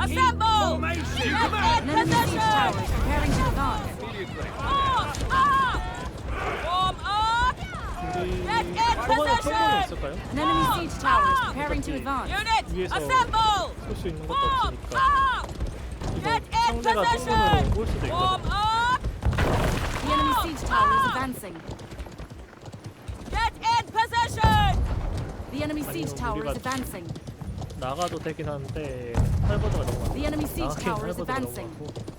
Assemble! Formation! Command! Position! Towers preparing to launch. Form up! Get in position! Enemy siege towers preparing to advance. Unit! Assemble! Form up! Get in possession. Form up! The enemy siege tower is advancing. Get in possession. The enemy siege tower is advancing. 나가도 되긴 하는데 할버드가 너무 많아 The enemy siege 나가긴 tower is 할버드가 너무 advancing. 많고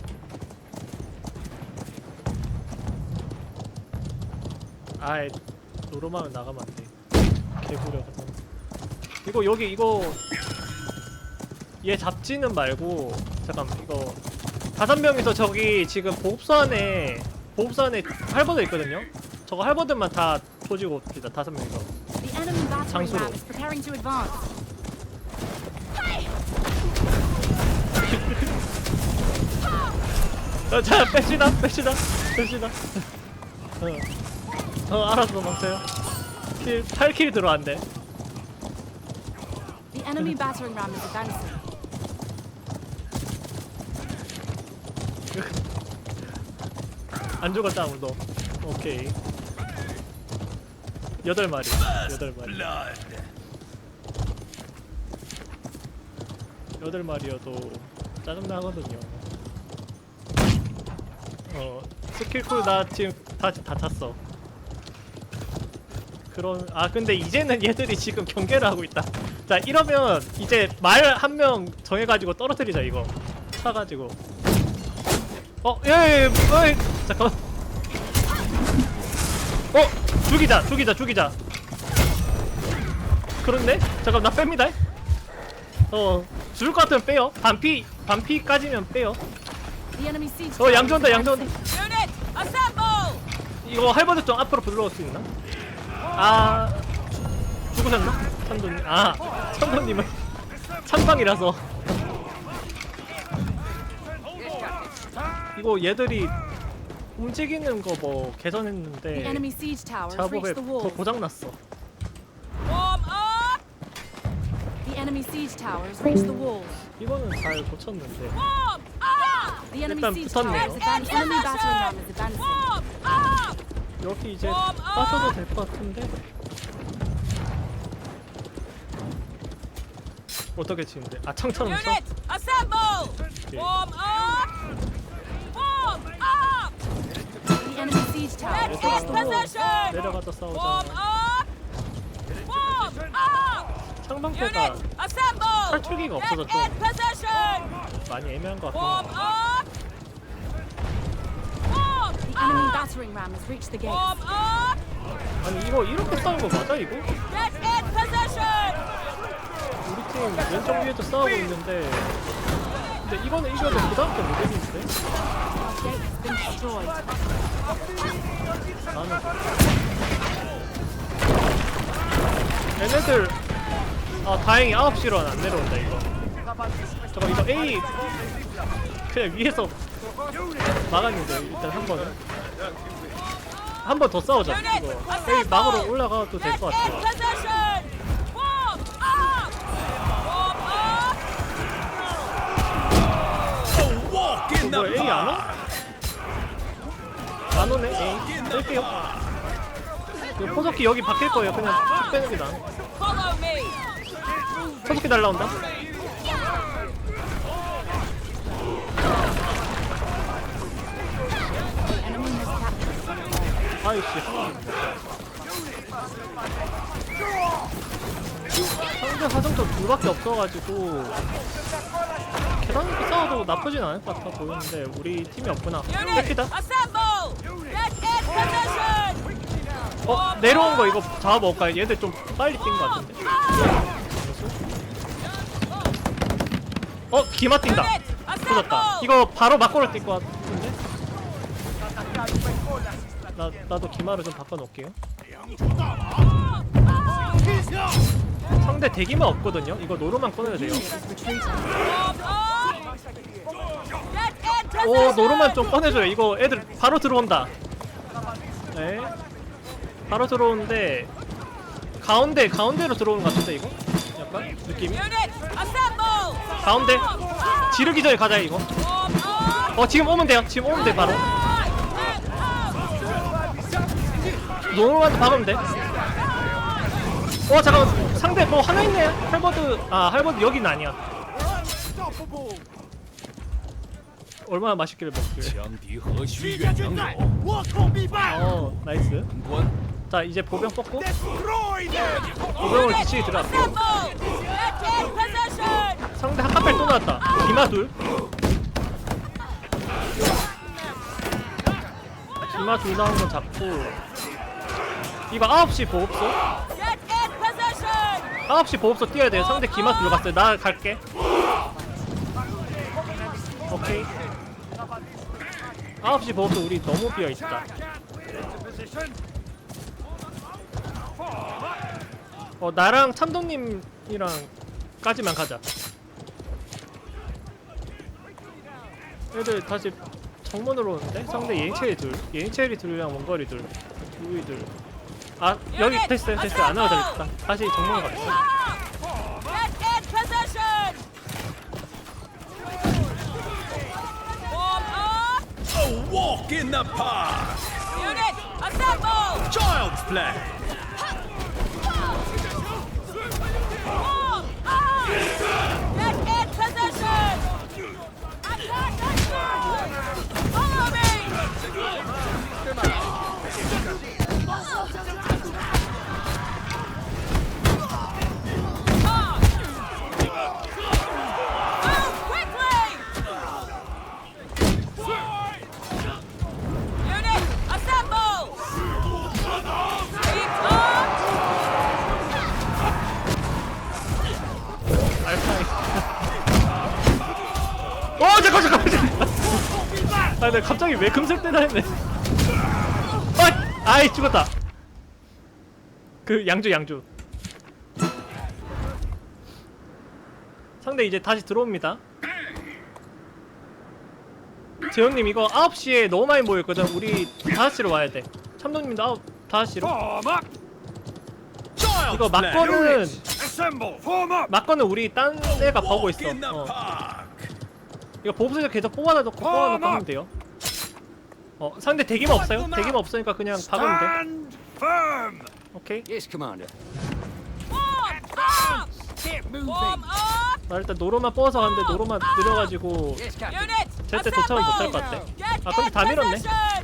아이 노름하면 나가면 안 돼 개구려 같은 이거 여기 이거 얘 잡지는 말고 잠깐 이거 다섯 명이서 저기 지금 보급소 안에 보급소 안에 할버드 있거든요 저거 할버드만 다 조지고 옵시다 다섯 명이서 The enemy battering 장수로. ram is preparing to advance. 어, 자, 뺍시다, 뺍시다, 뺍시다. 어, 어 알았어, 막세요. 킬, 8킬 들어왔네. The enemy battering ram is advancing. 안 죽었다, 아무도. 오케이. 여덟 마리, 여덟 마리. 여덟 마리여도 짜증나거든요. 어, 스킬쿨 나 지금 다, 다 찼어. 그런, 아, 근데 이제는 얘들이 지금 경계를 하고 있다. 자, 이러면 이제 말 한 명 정해가지고 떨어뜨리자, 이거. 차가지고. 어, 예, 예, 예, 어이, 잠깐만. 어, 죽이자, 죽이자, 죽이자. 그렇네? 잠깐, 나 뺍니다. 어, 죽을 것 같으면 빼요. 반피, 반피까지면 빼요. 어, 양조 온다, 양조. 온다. 이거 할버드 좀 앞으로 불러올 수 있나? 아, 죽으셨나? 천도님. 아, 천도님은 찬방이라서. 이거 얘들이 움직이는 거 뭐 개선했는데 작업에 더 wall. 고장 났어. Form up! The enemy siege tower has reached the wall. 이거는 잘 고쳤는데. Form up! The enemy 일단 siege tower is 붙었네요. advancing. Enemy battering ram is advancing. Form up! 여기 이제 빠져도 될 것 같은데. 어떻게 치는데? 아 창처럼 써? Unit, assemble! Form up! Form up! The enemy siege tower Get is in reached the wall. position! 내려가서 Form 싸우자. up! Form up! 창방패가 Unit, assemble! 탈출기가 없어서 좀! 많이 애매한 것 Form 같긴 해. up! Form The enemy up! battering ram has reached the gates. Form up! 아니 이거 이렇게 싸운 거 맞아 이거? 우리 팀 왼쪽 위에도 싸우고 있는데 근데 이거는 이겨도 그 다음 때 못이기는데 Our gate has been destroyed. 나는 얘네들 아 다행히 9시로는 안 내려온다 이거. 저거 이거 A. 그냥 위에서 막았는데 일단 한 번은. 한 번 더 싸우자 이거. A 막으로 올라가도 될 것 같아 up! A 안 와? 안 오네 A. 뺄게요. 이거 포석기 여기 바뀔 거예요 그냥. 쭉 빼는 게 나아 포석기 날라온다. 아이씨 상대 사정도 둘밖에 없어가지고 계단 이렇게 싸워도 나쁘진 않을 것 같아 보이는데 우리 팀이 없구나 뺏기다! 어 내려온 거 이거 잡아먹을까요? 얘들 좀 빨리 뛴 것 같은데 어 기마 뛴다. assemble! 이거 바로 막고를 뛸것 같은데? 나, 나도 기마를 좀 바꿔놓을게요. 상대 대기만 없거든요? 이거 노루만 꺼내야 돼요. 오! 노루만 좀 꺼내줘요. 이거 애들 바로 들어온다. 네. 바로 들어오는데 가운데 가운데로 들어오는 것 같은데 이거? 약간 느낌이! 가운데. 지르기 전에 가자 이거. 어 지금 오면 돼요. 지금 오면 돼 바로. 노노한테 박으면 돼어 잠깐 상대 뭐 하나 있네. 할버드 아 할버드 여긴 아니야. 얼마나 맛있게 먹길래 어 나이스. 자 이제 보병 뽑고. 보병을 뒤치기 들어갔고. 상대 한카펠 또 나왔다. 기마 둘. 기마 둘 나온 건 잡고. 이거 9시 보급소 Get in position. 9시 보급소 뛰어야 돼요 상대 기마 둘 갔어요. 나 갈게. 오케이. 9시 보급소 우리 너무 비어있다. 어 나랑 참동님이랑 까지만 가자 애들 다시 정문으로 오는데 상대 예인체리 둘 예인체리 둘이랑 원거리 둘 우리 둘아 여기 됐어요 됐어요 안 와도 되겠다 다시 정문으로. A walk in the park. Unit, assemble. Child's play. 아 내가 갑자기 왜 금색 때나 했네 아 아이 죽었다 그 양주 양주 상대 이제 다시 들어옵니다 재영님 이거 9시에 너무 많이 모였거든 우리 5시로 와야 돼 참동님도 9, 5시로 Form up! Child's 이거. 막거는! 막거는 우리 딴 애가 보고 있어 어. 이거 보부에서 계속 뽑아다 놓고 뽑아놓고 하면 돼요. 어 상대 대기만 없어요? 대기만 없으니까 그냥 박으면 돼. Stand firm! 오케이. Yes, Commander. Warm up. Get moving! Warm up. 나 일단 노로만 뽑아서 가는데 노로만 느려가지고 Yes, Captain. Unit, 절대 도착을 못할 것 같아. Get 아, 근데 in 다 밀었네. position.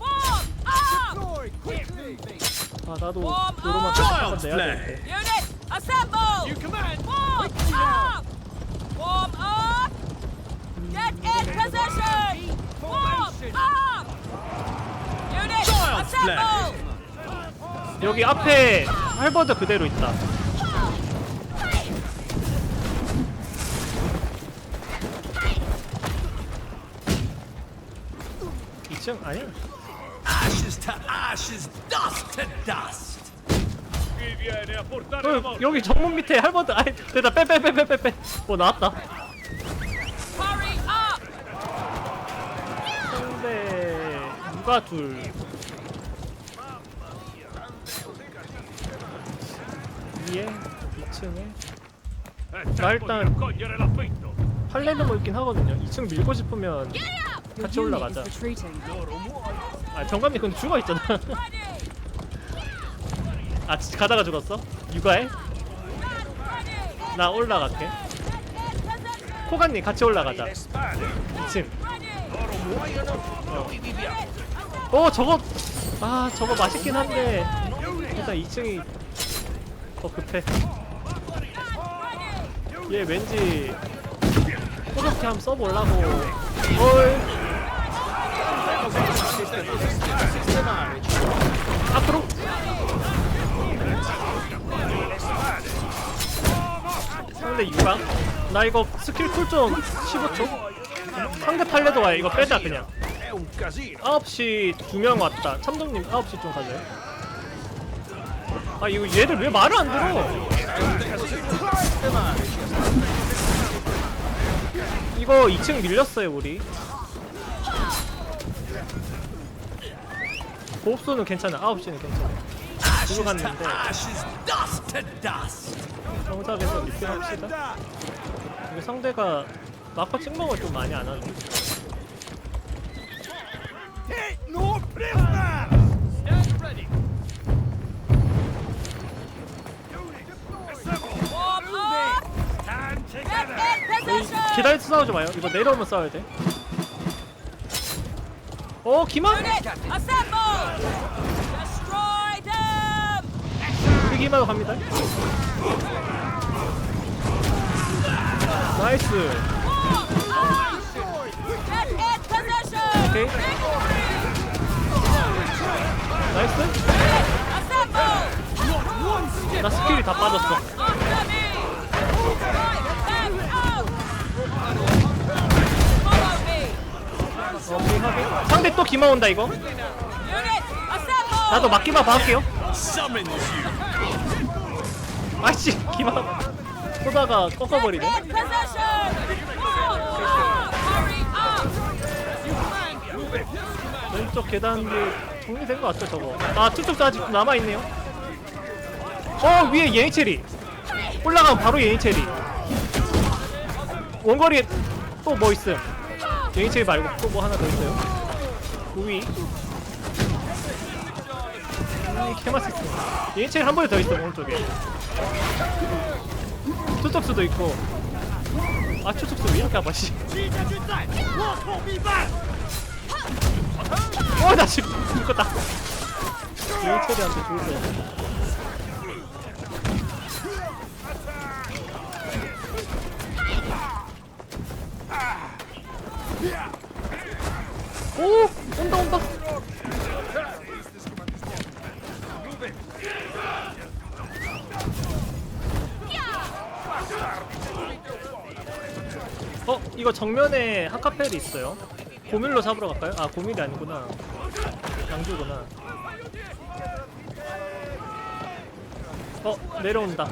Warm up. Deploy quickly! 아 나도 노로만 되는데. Unit, assemble. You command! Warm up. Warm up. Get in position. Warm up. Unit, Child's play. assemble. 여기 앞에 할버드 그대로 있다. 이층 아니야? Ashes to ashes, dust to dust. 어, 여기 정문 밑에 할버드 아이 됐다 빼빼빼빼빼빼. 어 나왔다. Hurry up. 상대 누가 둘. 위에 2층에 나 일단 팔레르모 있긴 하거든요. 2층 밀고 싶으면 같이 올라가자. 아 정감님 근데 죽어 있잖아. Ready. 아 가다가 죽었어? 육아해? 나 올라갈게. 코간님 같이 올라가자. 2층. 어 저거 아 저거 맛있긴 한데 일단 2층이 더 급해. 얘 왠지 호적해 한번 써보려고. 헐. 앞으로. 상대 유광. 나 이거 스킬 쿨좀 15초. 상대 팔레도 와요. 이거 빼자 그냥. 9시 두 명 왔다. 참동님 9시 좀 가져요. 아 이거 얘들 왜 말을 안 들어? 이거 2층 밀렸어요 우리. 보흡소는 괜찮아. 9시는 괜찮아. To 갔는데. dust. 정답에서 리필 합시다. 이거 상대가 마커 찍먹을 좀 많이 안 하네. Position. 계단에서 싸우지 마요. 이거 내려오면 싸워야 돼. 어, 기만? 우리 기마로 갑니다. 나이스. 오케이. 나이스. 나 스킬이 다 빠졌어. After me. Drive them out. Follow me. 오케이, 확인. 상대 또 기마 온다, 이거. 나도 막기만 봐할게요. 아이씨, 기마. 쏘다가 꺾어버리네. 왼쪽 계단이 정리된 것 같죠, 저거. 아, 투쪽도 아직 남아있네요. 어, 위에 예니체리. 올라가면 바로 예니체리. 원거리에 또 뭐 있음? 예니체리 말고 또 뭐 하나 더 있어요. 그 위. 음, 개맛있어. 예니체리 한 번에 더 있어, 오른쪽에. 투쪽수도 있고. 아, 투쪽수 왜 이렇게 아파, 씨. 어, 나 지금 죽었다. 예니체리한테 죽을 뻔 오! 온다 온다 어? 이거 정면에 하카펠이 있어요 고밀로 잡으러 갈까요? 아 고밀이 아니구나 양주구나 어 내려온다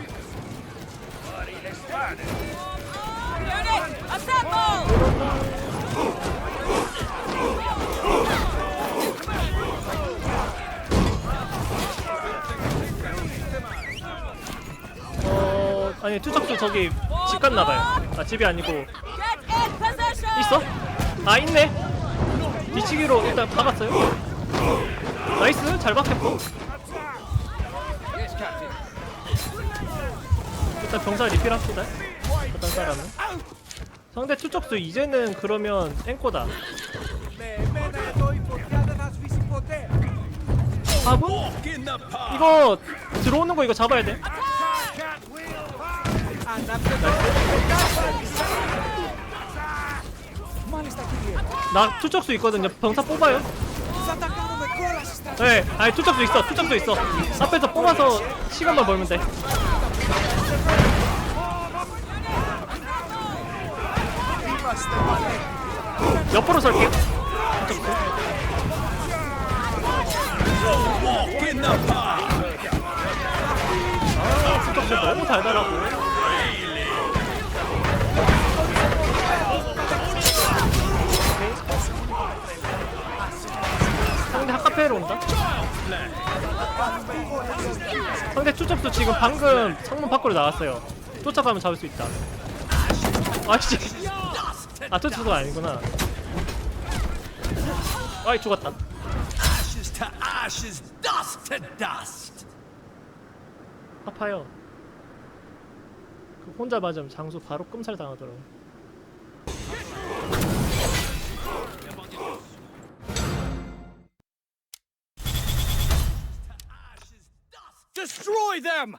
assemble. 어 아니 투척수 저기 집 갔나봐요. 아 집이 아니고. 있어? 아 있네. 뒤치기로 일단 박았어요. 나이스. 잘 박혔고. 일단 병사 리필합시다. 어떤 사람은. 상대 투척수 이제는 그러면 앵코다 the park. 이거 들어오는 거 이거 잡아야 돼 나 투척수 있거든요. 병사 뽑아요. 네, 아니 투척수 있어. 투척수 있어. 앞에서 뽑아서 시간만 벌면 돼. 옆으로 설게. In the park. 투척수 너무 달달하고. 상대 하카페로 온다. 상대 투척수 지금 방금 창문 밖으로 나왔어요. 쫓아가면 잡을 수 있다. 아씨. 아 투척수가 아니구나. 아이 죽었다. Ashes to ashes, dust to dust. 아파요. 그 혼자 맞으면 장수 바로 끔살 당하더라고. Destroy them!